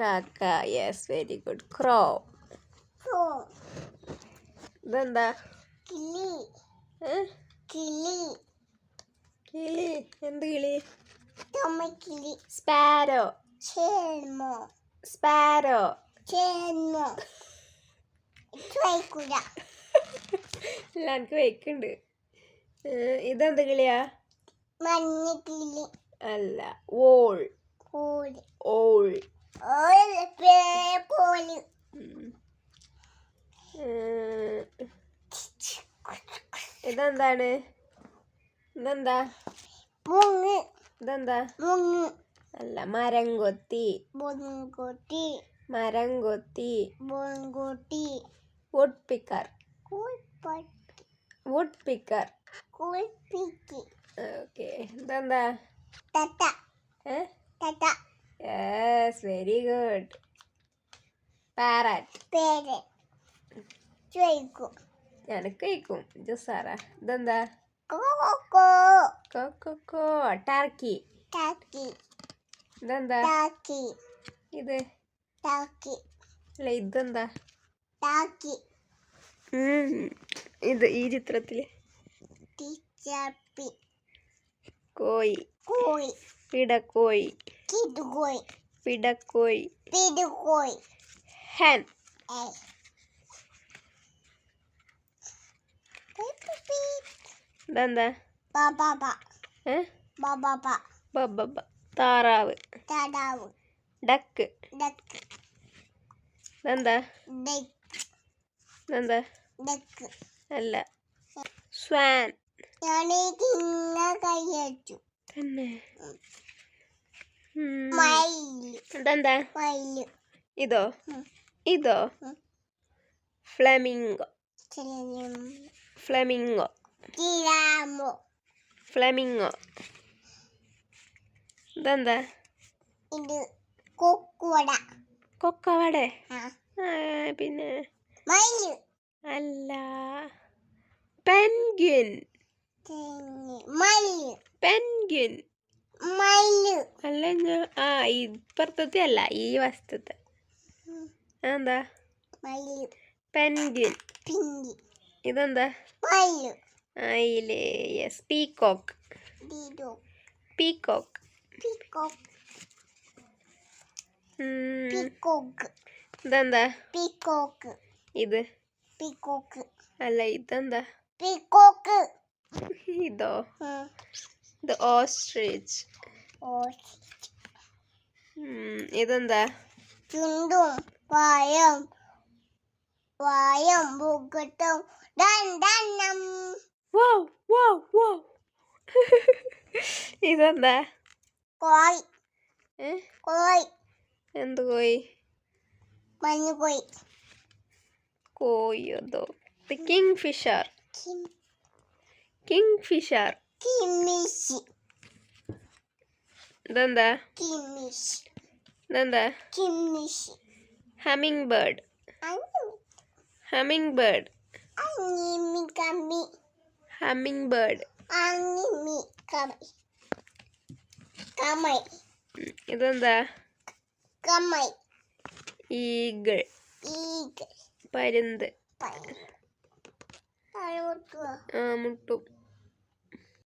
കാക്ക. Yes very good ക്രോ ഇതെന്താ? കിളി? കിളി. കിളി. എന്ത് കിളി? കിളി. സ്പാരോ ചേൽമോ സ്പാരോ ചേൽമോ ഇല്ല എനിക്ക് വെക്കുണ്ട് ഇതെന്ത് കിളിയാ? മഞ്ഞ കിളി. അല്ല ഓൾ ഓൾ ഓൾ ഇതെന്താണ്? ഇതെന്താ? മുങ്ങ്. ഇതെന്താ? മുങ്ങ്. അല്ല മരം കൊത്തി. കൊത്തി മരം കൊത്തി. കൊത്തി wood picker wood picker okay. ഇതെന്താ? തത്ത. തത്ത. Yes very good parrot parrot ചോയ്ക്കും. എനിക്ക് കഴിക്കും ജസാറ ഇതെന്താ? കോക്കോ. ടർക്കി. ഇതെന്താ? ഇത്? അല്ല ഇതെന്താ. ഇത് ഈ ചിത്രത്തിൽ. കോയി. കോഴി പിടക്കോയി. കിടുകോയി. പിടക്കോയി. പിടുകോയി. ഹെൻ. ഇതെന്താ? താറാവ്. ഡക്ക്. ഡക്ക്. ഇതെന്താ? ഡക്ക്. ഇതെന്താ? ഡക്ക്. അല്ല. സ്വാൻ. തിന്ന ഇതെന്താ? ഇതോ? ഇതോ. ഫ്ലമിംഗോ. ഫ്ലമിംഗോ. ഫ്ലമിംഗോ ഇതെന്താ? ഇത് കൊക്കുവട. കൊക്കവട? ആ. ആ, പിന്നെ? അല്ല. പെൻഗ്വിൻ. Penguin penguin. അല്ല ആ ഇപ്പുറത്തത്തെ അല്ല ഈ വസ്തുത്തെ. എന്താ പെൻഗിൻ പെൻഗ്വിൻ. ഇതെന്താ? ആയില്ലേ യെസ് പീകോക്ക് പീകോക്ക് ഇതെന്താ പീക്കോക്ക് ഇത് പീക്കോക്ക് അല്ല ഇതെന്താ പീക്കോക്ക് ഇതോ. ഇത് ഓസ്ട്രിച്ച് ഇതെന്താ ചുണ്ടും വായം വായം പൂക്കട്ടും രണ്ടെണ്ണം വോ വോ വോ. ഇതെന്താ? ഏ? കോയി എന്ത് കോയി മഞ്ഞ കോയി കോയി അതോ ഇത് കിങ് ഫിഷർ കിങ് ഫിഷർ കിമിഷി. ഇതെന്താ? കിമിഷി. ഇതെന്താ? കിമിഷി. Hummingbird. Hummingbird. അങ്ങിമി കമ്മി ഹമ്മിങ് ബേർഡ് ഇതെന്താ? ഈഗിൾ ഈഗ പരുന്ത്. ആ മുട്ടും.